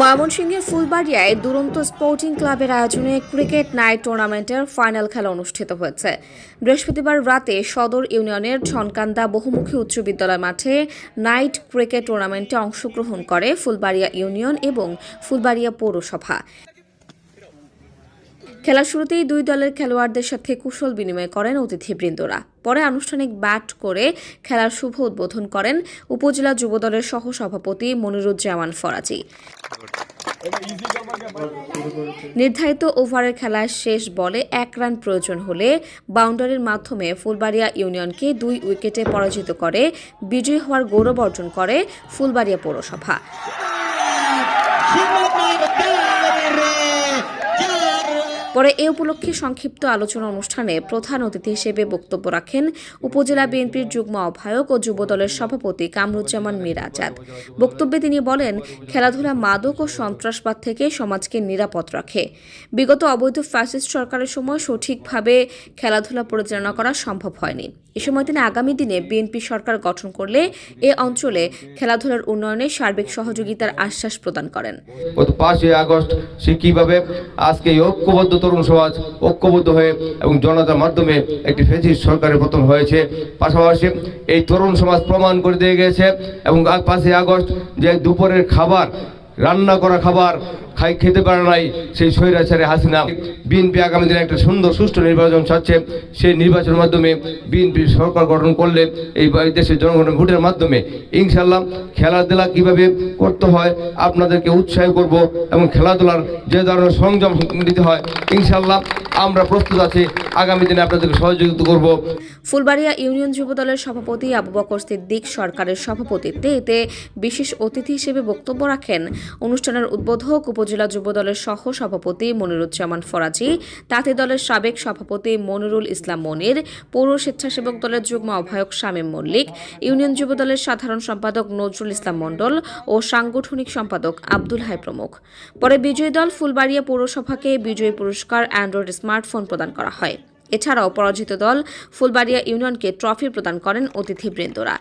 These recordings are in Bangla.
ময়মনসিংহের ফুলবাড়িয়ায় দুরন্ত স্পোর্টিং ক্লাবের আয়োজনে ক্রিকেট নাইট টুর্নামেন্টের ফাইনাল খেলা অনুষ্ঠিত হয়েছে। বৃহস্পতিবার রাতে সদর ইউনিয়নের ছনকান্দা বহুমুখী উচ্চ বিদ্যালয় মাঠে নাইট ক্রিকেট টুর্নামেন্টে অংশগ্রহণ করে ফুলবাড়িয়া ইউনিয়ন এবং ফুলবাড়িয়া পৌরসভা। খেলার শুরুতেই দুই দলের খেলোয়াড়দের সাথে কুশল বিনিময় করেন অতিথিবৃন্দরা। পরে আনুষ্ঠানিক ব্যাট করে খেলার শুভ উদ্বোধন করেন উপজেলা যুবদলের সহ সভাপতি মনিরুজ্জামান ফরাজি। নির্ধারিত ওভারের খেলার শেষ বলে এক রান প্রয়োজন হলে বাউন্ডারির মাধ্যমে ফুলবাড়িয়া ইউনিয়নকে দুই উইকেটে পরাজিত করে বিজয়ী হওয়ার গৌরব অর্জন করে ফুলবাড়িয়া পৌরসভা। পরে এ উপলক্ষে সংক্ষিপ্ত আলোচনা অনুষ্ঠানে প্রধান অতিথি হিসেবে বক্তব্য রাখেন উপজেলা বিএনপির যুগ্ম আহ্বায়ক ও যুবদলের সভাপতি কামরুজ্জামান মীর আজাদ বক্তব্যে তিনি বলেন, খেলাধুলা মাদক ও সন্ত্রাসবাদ থেকে সমাজকে নিরাপদ রাখে। বিগত অবৈধ ফ্যাসিস্ট সরকারের সময় সঠিকভাবে খেলাধুলা পরিচালনা করা সম্ভব হয়নি। এ সময় তিনি আগামী দিনে বিএনপি সরকার গঠন করলে এ অঞ্চলে খেলাধুলার উন্নয়নে সার্বিক সহযোগিতার আশ্বাস প্রদান করেন। গত পাঁচই আগস্ট সে কীভাবে আজকে ঐক্যবদ্ধ তরুণ সমাজ ঐক্যবদ্ধ হয়ে এবং জনতার মাধ্যমে একটি ফেসিস সরকারের পতন হয়েছে। পাশাপাশি এই তরুণ সমাজ প্রমাণ করে দিয়ে গেছে এবং পাঁচই আগস্ট যে দুপুরের খাবার, রান্না করা খাবার খাই খেতে পারে নাই, সেই স্বৈরাচারে হাসিনা। বিএনপি আগামী দিনে একটা সুন্দর সুষ্ঠু নির্বাচন চাচ্ছে সেই নির্বাচনের মাধ্যমে বিএনপি সরকার গঠন করলে এই দেশের জনগণের ভোটের মাধ্যমে ইনশাল্লাহ খেলাধুলা কীভাবে করতে হয়, আপনাদেরকে উৎসাহ করব এবং খেলাধুলার যে ধরনের সংযম দিতে হয় ইনশাল্লাহ আমরা প্রস্তুত আছি। আগামী দিনে আপনাদেরকে সহযোগিতা করব। ফুলবাড়িয়া ইউনিয়ন যুবদলের সভাপতি আবু বকর সিদ্দিক সরকারের সভাপতিত্বে এতে বিশেষ অতিথি হিসেবে বক্তব্য রাখেন। অনুষ্ঠানের উদ্বোধক উপজেলা যুবদলের সহ সভাপতি মনিরুজ্জামান ফরাজি, তাঁতি দলের সাবেক সভাপতি মনিরুল ইসলাম মনির, পৌর স্বেচ্ছাসেবক দলের যুগ্ম আহ্বায়ক শামীম মল্লিক, ইউনিয়ন যুবদলের সাধারণ সম্পাদক নজরুল ইসলাম মণ্ডল ও সাংগঠনিক সম্পাদক আব্দুল হাই প্রমুখ। পরে বিজয়ী দল ফুলবাড়িয়া পৌরসভাকে বিজয়ী পুরস্কার অ্যান্ড্রয়েড স্মার্টফোন প্রদান করা হয়। এছাড়াও পরাজিত দল ফুলবাড়িয়া ইউনিয়নকে ট্রফি প্রদান করেন অতিথিবৃন্দরা।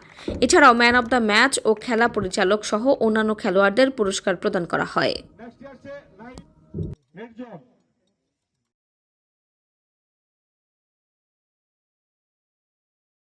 এছাড়াও ম্যান অব দ্য ম্যাচ ও খেলা পরিচালক সহ অন্যান্য খেলোয়াড়দের পুরস্কার প্রদান করা হয়। একজন